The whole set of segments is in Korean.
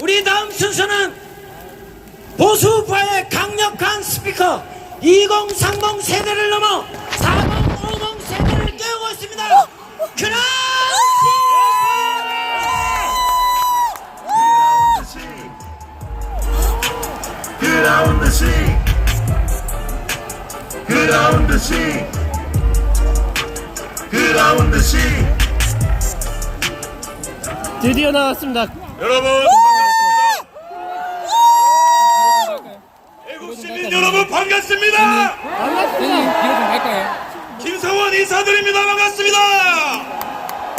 우리 다음 순서는 보수파의 강력한 스피커 2030 세대를 넘어 4050 세대를 깨우고 있습니다. 그라 the scene. Get on the scene. 드디어 나왔습니다. 여러분 반갑습니다. 애국 시민 여러분 반갑습니다. 반갑습니다. 뒤로 좀 갈까요? 김성원 인사드립니다. 반갑습니다.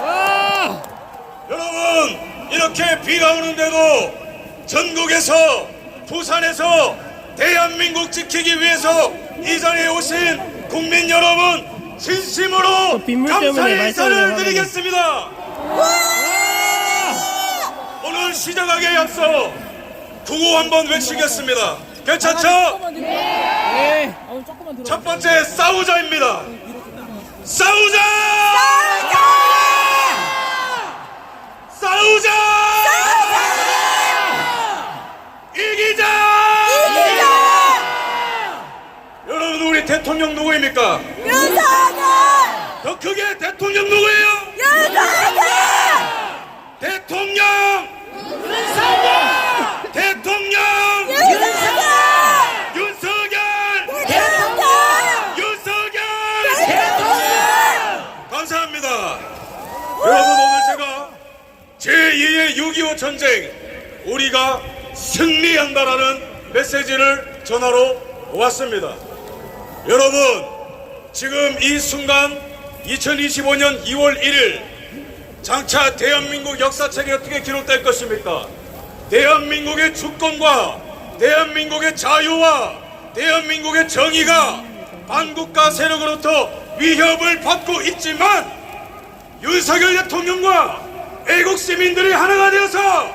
와! 여러분 이렇게 비가 오는데도 전국에서 부산에서 대한민국 지키기 위해서 이 자리에 오신 국민 여러분 진심으로 감사의 인사를. 드리겠습니다. 오늘 시작하기에 앞서 구호 한번 외치겠습니다. 괜찮죠? 네. 어, 조금만 들어. 첫 번째 싸우자입니다. 싸우자! 싸우자! 이기자! 여러분 우리 대통령 누구입니까? 더 크게 대통령 누구예요? 대통령! 대통령! 윤석열! 윤석열! 감사합니다. 여러분 오늘 제가 제2의 6.25 전쟁 우리가 승리한다라는 메시지를 전하러 왔습니다. 여러분 지금 이 순간 2025년 2월 1일 장차 대한민국 역사책에 어떻게 기록될 것입니까? 대한민국의 주권과 대한민국의 자유와 대한민국의 정의가 반국가 세력으로부터 위협을 받고 있지만 윤석열 대통령과 애국 시민들이 하나가 되어서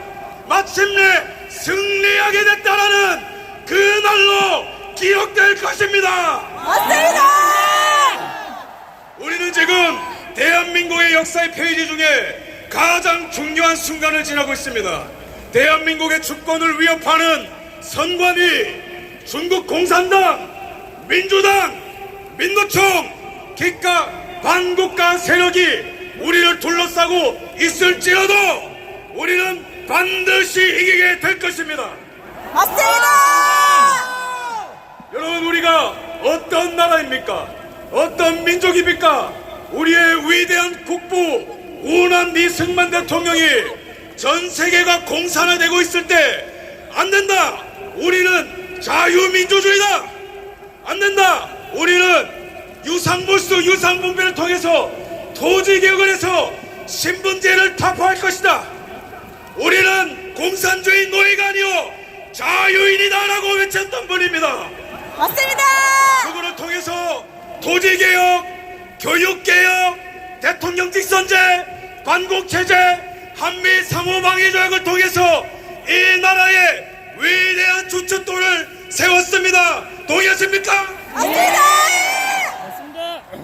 마침내 승리하게 됐다라는 그날로 기록될 것입니다. 우리는 지금 대한민국의 역사의 페이지 중에 가장 중요한 순간을 지나고 있습니다. 대한민국의 주권을 위협하는 선관위, 중국 공산당, 민주당, 민노총, 기가 반국가 세력이 우리를 둘러싸고 있을지라도 우리는 반드시 이기게 될 것입니다. 여러분 우리가 어떤 나라입니까? 어떤 민족입니까? 우리의 위대한 국부 우난 이승만 대통령이 전 세계가 공산화되고 있을 때 안 된다. 우리는 자유민주주의다. 안 된다. 우리는 유상몰수 유상분배를 통해서 토지개혁을 해서 신분제를 타파할 것이다. 우리는 공산주의 노예가 아니오 자유인이다라고 외쳤던 분입니다. 그거를 통해서 토지개혁, 교육개혁, 대통령 직 선제, 반국체제, 한미 상호방위 조약을 통해서 이 나라의 위대한 주춧돌을 세웠습니다. 동의하십니까? 맞습니다.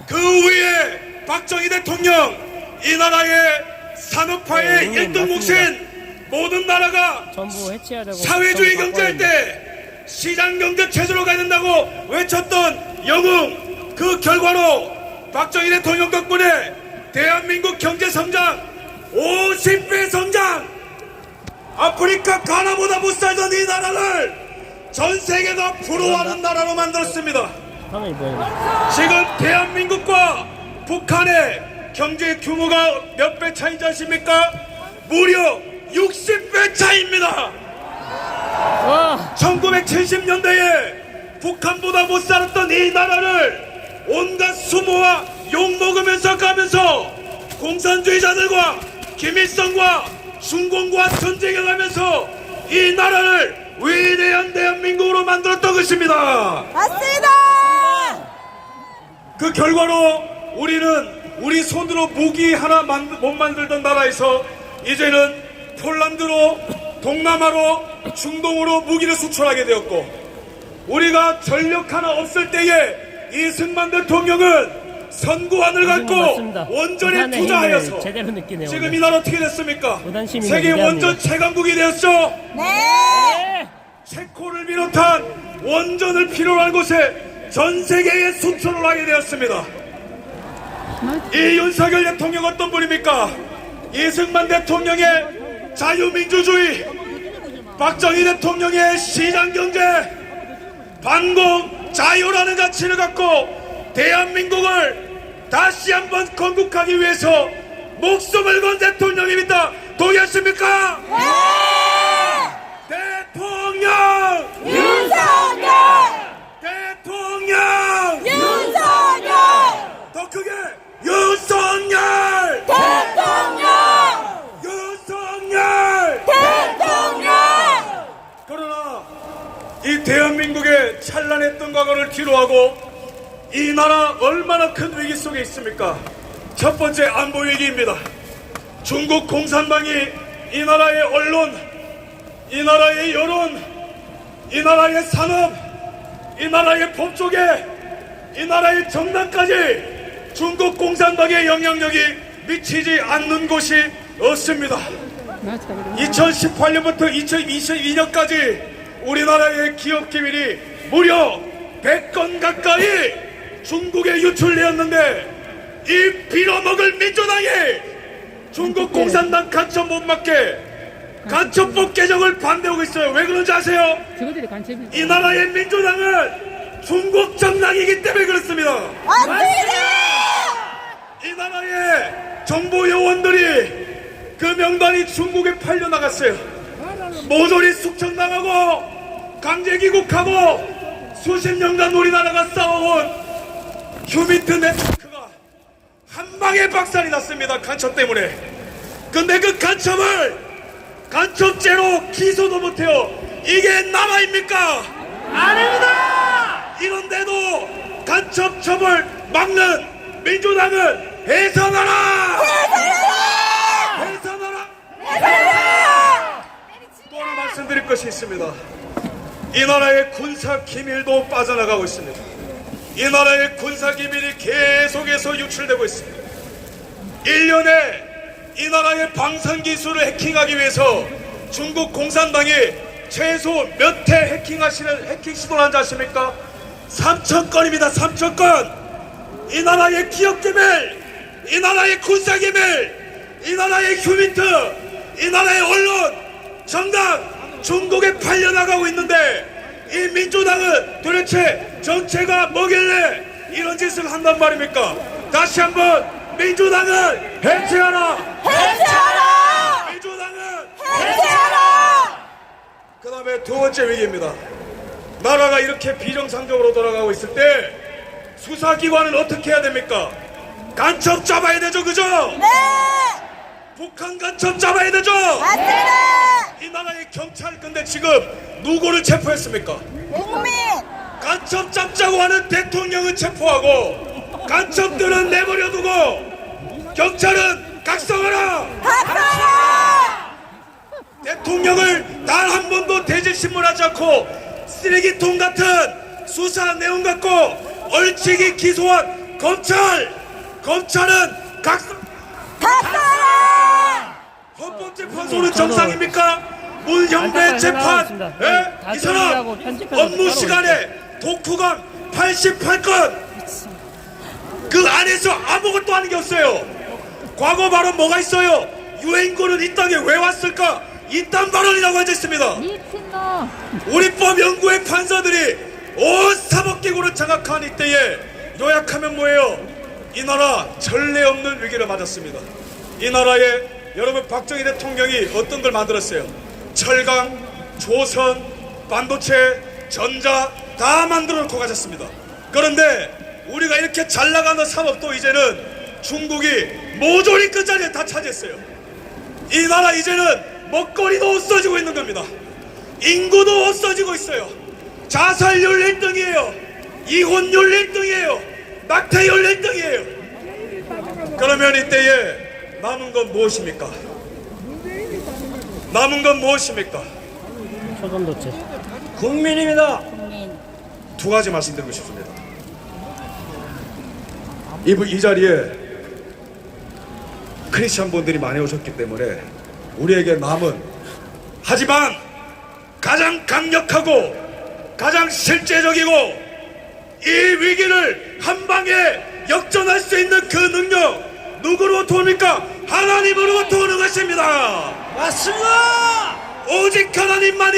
그 위에 박정희 대통령 이 나라의 산업화의 네, 일 1등 몫인 모든 나라가 전부 해체하자고. 사회주의 경제할 때 시장 경제 체제로 가야 된다고 외쳤던 영웅 그 결과로 박정희 대통령 덕분에 대한민국 경제 성장 50배 성장 아프리카 가나보다 못 살던 이 나라를 전 세계가 부러워하는 나라로 만들었습니다. 지금 대한민국과 북한의 경제 규모가 몇 배 차이지 아십니까? 무려 60배 차이입니다. 와! 1970년대에 북한보다 못 살았던 이 나라를 온갖 수모와 욕먹으면서 가면서 공산주의자들과 김일성과 중공과 전쟁을 하면서 이 나라를 위대한 대한민국으로 만들었던 것입니다. 그 결과로 우리는 우리 손으로 무기 하나 만- 못 만들던 나라에서 이제는 폴란드로 동남아로 중동으로 무기를 수출하게 되었고 우리가 전력 하나 없을 때에 이승만 대통령은 선구안을 갖고 맞습니다. 원전에 투자하여서 힘을 제대로 느끼네요. 지금 오늘. 이 나라 어떻게 됐습니까? 세계. 원전 최강국이 되었죠. 네. 체코를 비롯한 원전을 필요로 한 곳에 전 세계에 수출을 하게 되었습니다. 이 윤석열 대통령 어떤 분입니까? 이승만 대통령의 자유민주주의, 박정희 대통령의 시장경제, 반공, 자유라는 가치를 갖고 대한민국을 다시 한번 건국하기 위해서 목숨을 건 대통령입니다. 동의하십니까? 한민국의 찬란했던 과거를 뒤로하고 이 나라 얼마나 큰 위기 속에 있습니까? 첫 번째 안보 위기입니다. 중국 공산당이 이 나라의 언론, 이 나라의 여론, 이 나라의 산업, 이 나라의 법조계, 이 나라의 정당까지 중국 공산당의 영향력이 미치지 않는 곳이 없습니다. 2018년부터 2022년까지 우리나라의 기업 기밀이 무려 100건 가까이 중국에 유출되었는데 이 빌어먹을 민주당이 중국 공산당 간첩 못 맞게 간첩법 개정을 반대하고 있어요. 왜 그런지 아세요? 이 나라의 민주당은 중국 정당이기 때문에 그렇습니다. 맞습니다! 이 나라의 정보 요원들이 그 명단이 중국에 팔려 나갔어요. 모조리 숙청당하고 강제 귀국하고 수십 년간 우리나라가 싸워온 휴미트 네트워크가 한 방에 박살이 났습니다. 간첩 때문에. 근데 그 간첩을 간첩죄로 기소도 못해요. 이게 나라입니까? 아닙니다! 이런데도 간첩 처벌 막는 민주당은 해산하라! 해산하라! 또 하나 말씀드릴 것이 있습니다. 이 나라의 군사 기밀도 빠져나가고 있습니다. 이 나라의 군사 기밀이 계속해서 유출되고 있습니다. 1년에 이 나라의 방산 기술을 해킹하기 위해서 중국 공산당이 최소 몇 회 해킹하시는 해킹 시도를 한지 아십니까? 3천 건입니다. 3천 건. 이 나라의 기업 기밀, 이 나라의 군사 기밀, 이 나라의 휴민트, 이 나라의 언론, 정당 중국에 팔려나가고 있는데 이 민주당은 도대체 정체가 뭐길래 이런 짓을 한단 말입니까? 다시 한번 민주당은 해체하라! 해체하라! 민주당은 해체하라! 그 다음에 두 번째 위기입니다. 나라가 이렇게 비정상적으로 돌아가고 있을 때 수사기관은 어떻게 해야 됩니까? 간첩 잡아야 되죠, 그죠? 네! 북한 간첩 잡아야 되죠? 맞습니다! 이 나라의 경찰 근데 지금 누구를 체포했습니까? 국민! 간첩 잡자고 하는 대통령은 체포하고 간첩들은 내버려두고 경찰은 각성하라! 박사라! 대통령을 단 한 번도 대질 신문하지 않고 쓰레기통 같은 수사 내용 갖고 얼치기 기소한 검찰 검찰은 각성 박사라! 헌법재판 소는 정상입니까? 문형배 재판. 예? 다이 사람 업무 시간에 독후감 88건 그 안에서 아무것도 하는 게 없어요 과거 발언 뭐가 있어요 유엔군은 이 땅에 왜 왔을까 이딴 발언이라고 앉아 있습니다 미친놈! 우리법 연구의 판사들이 온 사법기구를 장악한 이때에 요약하면 뭐예요? 이 나라 전례 없는 위기를 맞았습니다. 이 나라에 여러분 박정희 대통령이 어떤 걸 만들었어요? 철강, 조선, 반도체, 전자 다 만들어 놓고 가셨습니다. 그런데 우리가 이렇게 잘 나가는 산업도 이제는 중국이 모조리 끝자리에 다 차지했어요. 이 나라 이제는 먹거리도 없어지고 있는 겁니다. 인구도 없어지고 있어요. 자살률 1등이에요. 이혼율 1등이에요. 낙태율 1등이에요. 그러면 이때에 남은 건 무엇입니까? 남은 건 무엇입니까? 초전도체. 국민입니다. 두 가지 말씀드리고 싶습니다. 이, 부- 이 자리에 크리스천 분들이 많이 오셨기 때문에 우리에게 남은 하지만 가장 강력하고 가장 실제적이고 이 위기를 한 방에 역전할 수 있는 그 능력 누구로부터 옵니까? 하나님으로부터 오는 것입니다. 맞습니다. 오직 하나님만이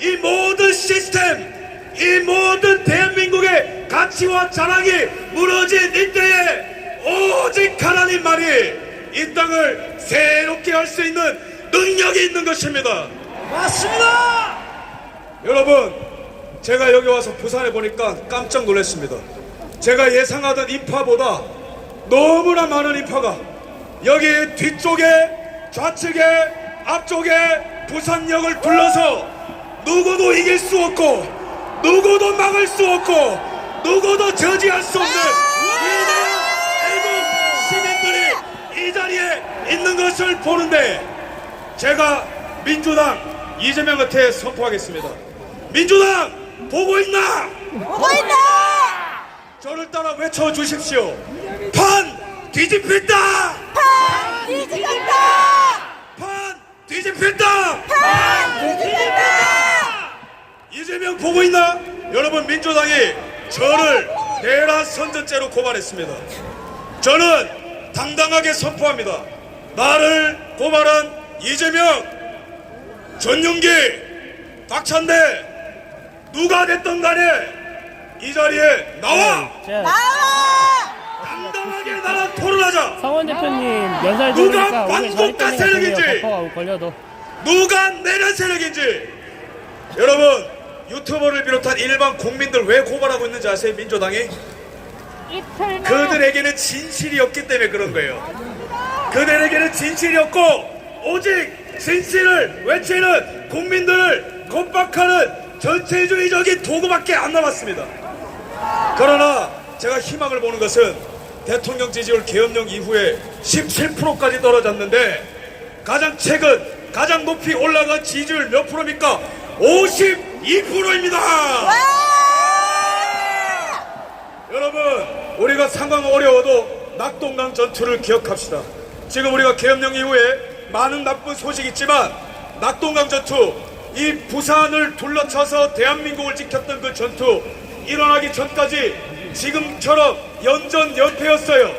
이 모든 시스템, 이 모든 대한민국의 가치와 자랑이 무너진 이때에 오직 하나님만이 이 땅을 새롭게 할 수 있는 능력이 있는 것입니다. 맞습니다. 여러분, 제가 여기 와서 부산에 보니까 깜짝 놀랐습니다. 제가 예상하던 인파보다 너무나 많은 인파가 여기 뒤쪽에 좌측에 앞쪽에 부산역을 둘러서 누구도 이길 수 없고 누구도 막을 수 없고 누구도 저지할 수 없는 위대한 애국 시민들이 이 자리에 있는 것을 보는데 제가 민주당 이재명 한테 선포하겠습니다. 민주당 보고 있나? 보고 있다! 저를 따라 외쳐 주십시오. 판 뒤집힌다. 판 뒤집힌다! 판 뒤집힌다. 판 뒤집힌다! 이재명 보고 있나? 여러분 민주당이 저를 대라 선전죄로 고발했습니다. 저는 당당하게 선포합니다. 나를 고발한 이재명, 전용기, 박찬대 누가 됐든 간에 이 자리에 나와 자, 나와! 나랑 토론하자. 성원 대표님 연설 누가 들으니까 반국가 세력인지! 걸려도. 누가 내란 세력인지. 여러분 유튜버를 비롯한 일반 국민들 왜 고발하고 있는지 아세요 민주당이? 이틀 그들에게는 진실이 없기 때문에 그런 거예요. 그들에게는 진실이 없고 오직 진실을 외치는 국민들을 겁박하는 전체주의적인 도구밖에 안 남았습니다. 그러나 제가 희망을 보는 것은 대통령 지지율 계엄령 이후에 17%까지 떨어졌는데 가장 최근 가장 높이 올라간 지지율 몇 프로입니까? 52%입니다. 여러분 우리가 상황 어려워도 낙동강 전투를 기억합시다. 지금 우리가 계엄령 이후에 많은 나쁜 소식이 있지만 낙동강 전투 이 부산을 둘러쳐서 대한민국을 지켰던 그 전투 일어나기 전까지 지금처럼 연전 연패였어요.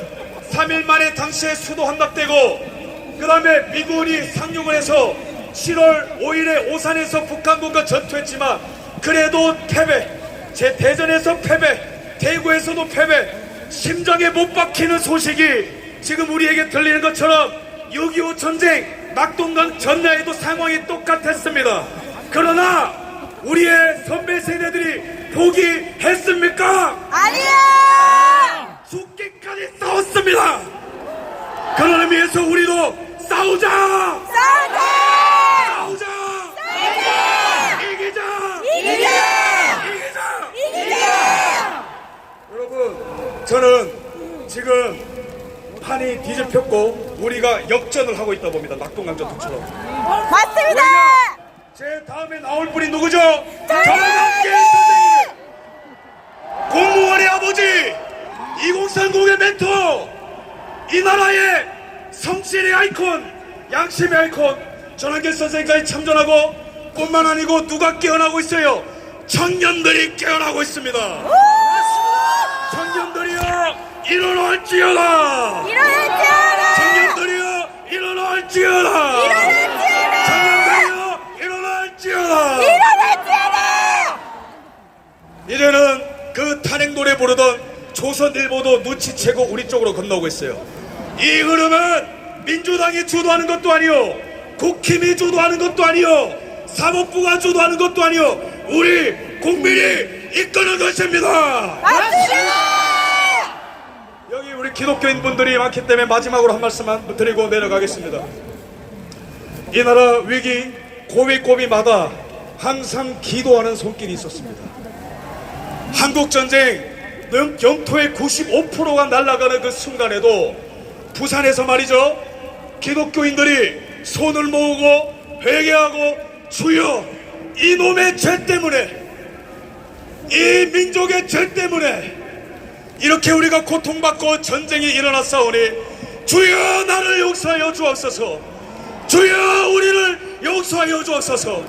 3일 만에 당시에 수도 함락되고 그 다음에 미군이 상륙을 해서 7월 5일에 오산에서 북한군과 전투했지만 그래도 패배 제 대전에서 패배 대구에서도 패배 심장에 못 박히는 소식이 지금 우리에게 들리는 것처럼 6.25 전쟁 낙동강 전야에도 상황이 똑같았습니다 그러나 우리의 선배 세대들이 포기했습니까? 아니야! 싸웠습니다. 그런 의미에서 우리도 싸우자. 싸우자! 싸우자. 이기자. 이기자! 이기자. 이기자! 여러분 저는 지금 판이 뒤집혔고 우리가 역전을 하고 있다 봅니다. 낙동강 전 투처럼. 맞습니다! 제 다음에 나올 분이 누구죠? 정강길 선생님 공무원의 아버지 2030의 멘토 이 나라의 성실의 아이콘 양심의 아이콘 전한길 선생님까지 참전하고 뿐만 아니고 누가 깨어나고 있어요 청년들이 깨어나고 있습니다 청년들이여 일어날지어다 일어날지어다! 청년들이여 일어날지어다 일어날지어다! 청년들이여 일어날지어다 일어날지어다! 이제는 그 탄핵 노래 부르던 조선일보도 눈치채고 우리 쪽으로 건너오고 있어요 이 흐름은 민주당이 주도하는 것도 아니요 국힘이 주도하는 것도 아니요 사법부가 주도하는 것도 아니요 우리 국민이 이끄는 것입니다 맞습니다! 여기 우리 기독교인 분들이 많기 때문에 마지막으로 한 말씀만 드리고 내려가겠습니다. 이 나라 위기 고비고비마다 항상 기도하는 손길이 있었습니다. 한국 전쟁 영토의 95%가 날아가는 그 순간에도 부산에서 말이죠. 기독교인들이 손을 모으고 회개하고 주여 이놈의 죄 때문에 이 민족의 죄 때문에 이렇게 우리가 고통받고 전쟁이 일어났사오니 주여 나를 용서하여 주옵소서. 주여 우리를 용서하여 주옵소서.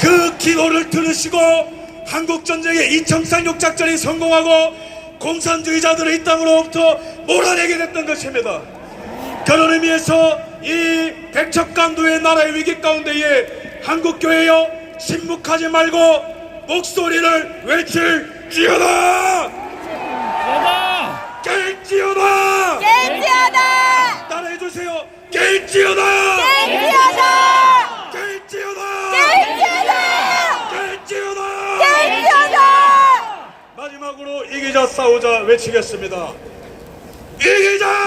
그 기도를 들으시고 한국전쟁의 이청산육 작전이 성공하고 공산주의자들을 이 땅으로부터 몰아내게 됐던 것입니다 그런 의미에서 이 백척간도의 나라의 위기 가운데에 한국교회여 침묵하지 말고 목소리를 외칠지어다! 깰지어다 깰지어다! 따라해주세요 깰지어다! 깰지어다 깰지어다! 깰지어다 깰지어다! 마지막으로 이기자 싸우자 외치겠습니다. 이기자